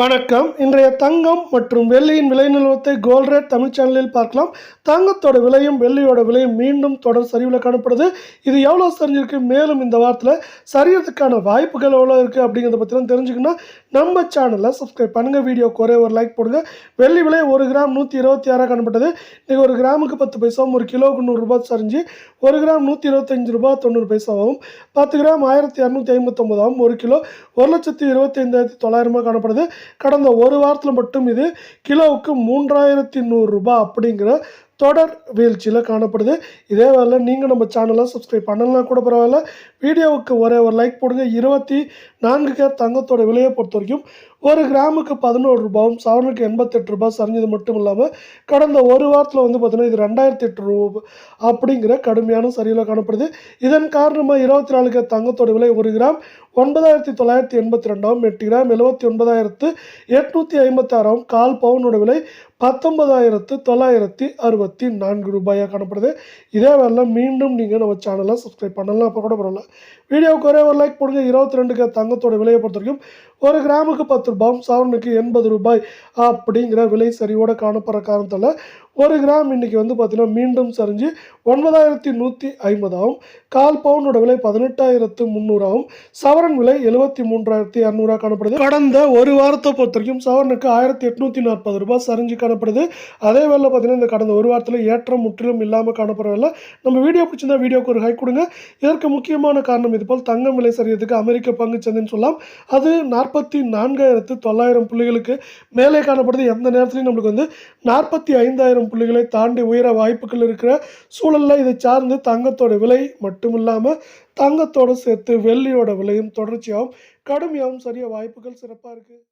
வணக்கம். இன்றைய தங்கம் மற்றும் வெள்ளியின் விலை நிலவரத்தை கோல்ட் ரேட் தமிழ் சேனலில் பார்க்கலாம். தங்கத்தோட விலையும் வெள்ளியோட விலையும் மீண்டும் தொடர் சரிவில் காணப்படுது. இது எவ்வளோ சரிஞ்சிருக்கு? மேலும் இந்த வாரத்தில் சரியறதுக்கான வாய்ப்புகள் எவ்வளோ இருக்குது அப்படிங்கிறத பற்றிலாம் தெரிஞ்சுக்கணும் நம்ம சேனலை சப்ஸ்கிரைப் பண்ணுங்கள் வீடியோ குறைய ஒரு லைக் போடுங்க. வெள்ளி விலை ஒரு கிராம் நூற்றி இருபத்தி ஆறாக காணப்பட்டது. இன்றைக்கி ஒரு கிராமுக்கு பத்து பைசாவும் ஒரு கிலோவுக்கு நூறுரூபா சரிஞ்சு ஒரு கிராம் நூற்றி இருபத்தஞ்சு ரூபா தொண்ணூறு பைசாவும் பத்து கிராம் ஆயிரத்தி இரநூத்தி ஐம்பத்தொம்பதாகவும் ஒரு கிலோ ஒரு லட்சத்தி இருபத்தைந்தாயிரத்தி தொள்ளாயிரமாக காணப்படுது. கடந்த ஒரு வாரத்தில் மட்டும் இது கிலோவுக்கு மூன்றாயிரத்தி நூறுரூபா அப்படிங்கிற தொடர் வீழ்ச்சியில் காணப்படுது. இதே வேலை நீங்கள் நம்ம சேனலை சப்ஸ்கிரைப் பண்ணலாம் கூட பரவாயில்ல. வீடியோவுக்கு ஒரே ஒரு லைக் போடுங்க. இருபத்தி நான்கு கேர் தங்கத்தோட விலையை பொறுத்த வரைக்கும் ஒரு கிராமுக்கு பதினோரு ரூபாயும் சவரனுக்கு எண்பத்தெட்டு ரூபாய் சரிஞ்சது மட்டும் இல்லாமல் கடந்த ஒரு வாரத்தில் வந்து பார்த்தீங்கன்னா இது ரெண்டாயிரத்தி எட்டு ரூபா அப்படிங்கிற கடுமையான சரிவில் காணப்படுது. இதன் காரணமாக இருபத்தி நாலு தங்கத்தோட விலை ஒரு கிராம் ஒன்பதாயிரத்தி தொள்ளாயிரத்தி எண்பத்தி ரெண்டாம் எட்டு கிராம் எழுபத்தி ஒன்பதாயிரத்து எட்நூற்றி ஐம்பத்தாறாம் கால் பவுனோட விலை பத்தொன்பதாயிரத்து தொள்ளாயிரத்தி அறுபத்தி நான்கு ரூபாயாக காணப்படுது. இதே வேலை மீண்டும் நீங்கள் நம்ம சேனலை சப்ஸ்கிரைப் பண்ணலாம் அப்போ கூட பரவாயில்ல. வீடியோவுக்கு ஒரே ஒரு லைக் போடுங்க. இருபத்தி ரெண்டுக்கு தங்கத்தோட விலையை பொறுத்த வரைக்கும் ஒரு கிராமுக்கு பத்து ரூபாயும் சவரனுக்கு எண்பது ரூபாய் அப்படிங்கிற விலை சரிவோடு காணப்படுற காரணத்தால் ஒரு கிராம் இன்றைக்கி வந்து பார்த்திங்கன்னா மீண்டும் சரிஞ்சு ஒன்பதாயிரத்தி நூற்றி ஐம்பதாகவும் கால் பவுனோட விலை பதினெட்டாயிரத்து முந்நூறாகவும் சவரன் விலை எழுபத்தி மூன்றாயிரத்தி இரநூறா காணப்படுது. கடந்த ஒரு வாரத்தை பொறுத்த வரைக்கும் சவரனுக்கு ஆயிரத்தி எட்நூற்றி நாற்பது ரூபாய் சரிஞ்சு காணப்படுது. அதே வேலை பார்த்தீங்கன்னா இந்த கடந்த ஒரு வாரத்தில் ஏற்றம் முற்றிலும் இல்லாமல் காணப்படவில்லை. நம்ம வீடியோ பிடிச்சிருந்தா வீடியோக்கு ஒரு ஹை கொடுங்க. இதற்கு முக்கியமான காரணம் இதுபோல் தங்கம் விலை சரியதுக்கு அமெரிக்க பங்கு சந்தைன்னு சொல்லலாம். அது நாற்பத்தி நான்காயிரத்து தொள்ளாயிரம் புள்ளிகளுக்கு மேலே காணப்படுது. எந்த நேரத்துலையும் நம்மளுக்கு வந்து நாற்பத்தி ஐந்தாயிரம் புள்ளிகளை தாண்டி உயர வாய்ப்புகள் இருக்கிற சூழலில் இதை சார்ந்து தங்கத்தோட விலை மட்டும் இல்லாமல் தங்கத்தோடு சேர்த்து வெள்ளியோட விலையும் தொடர்ச்சியாகவும் கடுமையாகவும் சரிய வாய்ப்புகள் சிறப்பாக இருக்குது